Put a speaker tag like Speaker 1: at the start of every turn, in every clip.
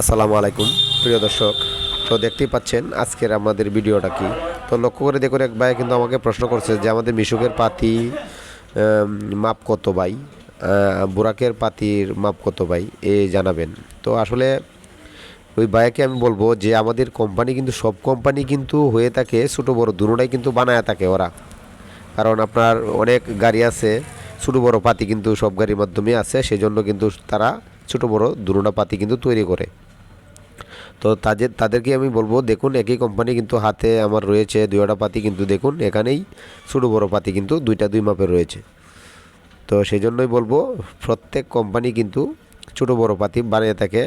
Speaker 1: আসসালামু আলাইকুম। প্রিয় দর্শক, তো দেখতেই পাচ্ছেন আজকের আমাদের ভিডিওটা কি? তো লক্ষ্য করে দেখুন, এক ভাই কিন্তু আমাকে প্রশ্ন করছে যে আমাদের মিশুকের পাতি মাপ কত ভাই? বুরাকের পাতির মাপ কত ভাই? এ জানাবেন। তো আসলে ওই ভাইয়াকে আমি বলব যে আমাদের কোম্পানি কিন্তু, সব কোম্পানি কিন্তু হয়ে থাকে ছোটো বড় দুটোটাই কিন্তু বানায় থাকে ওরা। কারণ আপনার অনেক গাড়ি আছে, ছোটো বড় পাতি কিন্তু সব গাড়ির মাধ্যমে আছে সেই জন্য কিন্তু তারা ছোটো বড় দুটোটা পাতি কিন্তু তৈরি করে। তো তাদের, তাদেরকে আমি বলব, দেখুন, একই কোম্পানি কিন্তু হাতে আমার রয়েছে দুইটা পাতি, কিন্তু দেখুন, এখানেই ছোটো বড় পাতি কিন্তু দুইটা দুই মাপের রয়েছে। তো সেই জন্যই বলব, প্রত্যেক কোম্পানি কিন্তু ছোটো বড় পাতি বানিয়ে থাকে।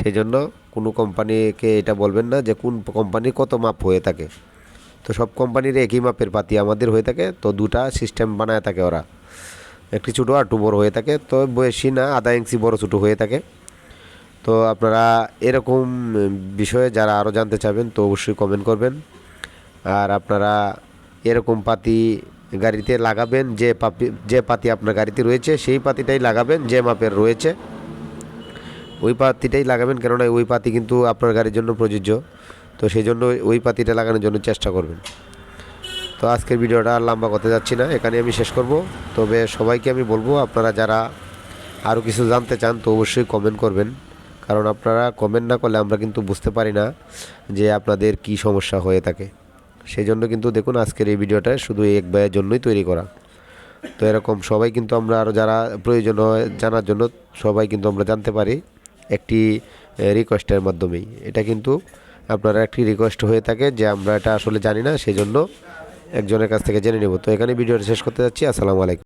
Speaker 1: সেই জন্য কোনো কোম্পানিকে এটা বলবেন না যে কোন কোম্পানির কত মাপ হয়ে থাকে। তো সব কোম্পানির একই মাপের পাতি আমাদের হয়ে থাকে, তো দুটা সিস্টেম বানায় থাকে ওরা। একটি ছোটো আর একটু বড়ো হয়ে থাকে, তো বেশি না, আধা ইঞ্চি বড় ছোটো হয়ে থাকে। তো আপনারা এরকম বিষয়ে যারা আরও জানতে চাবেন তো অবশ্যই কমেন্ট করবেন। আর আপনারা এরকম পাতি গাড়িতে লাগাবেন, যে পাপি, যে পাতি আপনার গাড়িতে রয়েছে, সেই পাতিটাই লাগাবেন, যে মাপের রয়েছে। ওই পাতিটাই লাগাবেন, কেননা ওই পাতি কিন্তু আপনার গাড়ির জন্য প্রযোজ্য। তো সেই জন্য ওই পাতিটা লাগানোর জন্য চেষ্টা করবেন। তো আজকের ভিডিওটা আর লম্বা করতে যাচ্ছি না, এখানে আমি শেষ করব। তবে সবাইকে আমি বলব, আপনারা যারা আরও কিছু জানতে চান, তো অবশ্যই কমেন্ট করবেন। কারণ আপনারা কমেন্ট না করলে আমরা কিন্তু বুঝতে পারি না যে আপনাদের কি সমস্যা হয়ে থাকে। সেই জন্য কিন্তু দেখুন আজকের এই ভিডিওটা শুধু এক ব্যয়ের জন্যই তৈরি করা। তো এরকম সবাই কিন্তু আমরা আরও যারা প্রয়োজন হয় জানার জন্য সবাই কিন্তু আমরা জানতে পারি একটি রিকোয়েস্টের মাধ্যমেই। এটা কিন্তু আপনারা একটি রিকোয়েস্ট হয়ে থাকে যে আমরা এটা আসলে জানি না সেই জন্য একজনের কাছ থেকে জেনে নেব। তো এখানে ভিডিওটা শেষ করতে যাচ্ছি। আসসালামু আলাইকুম।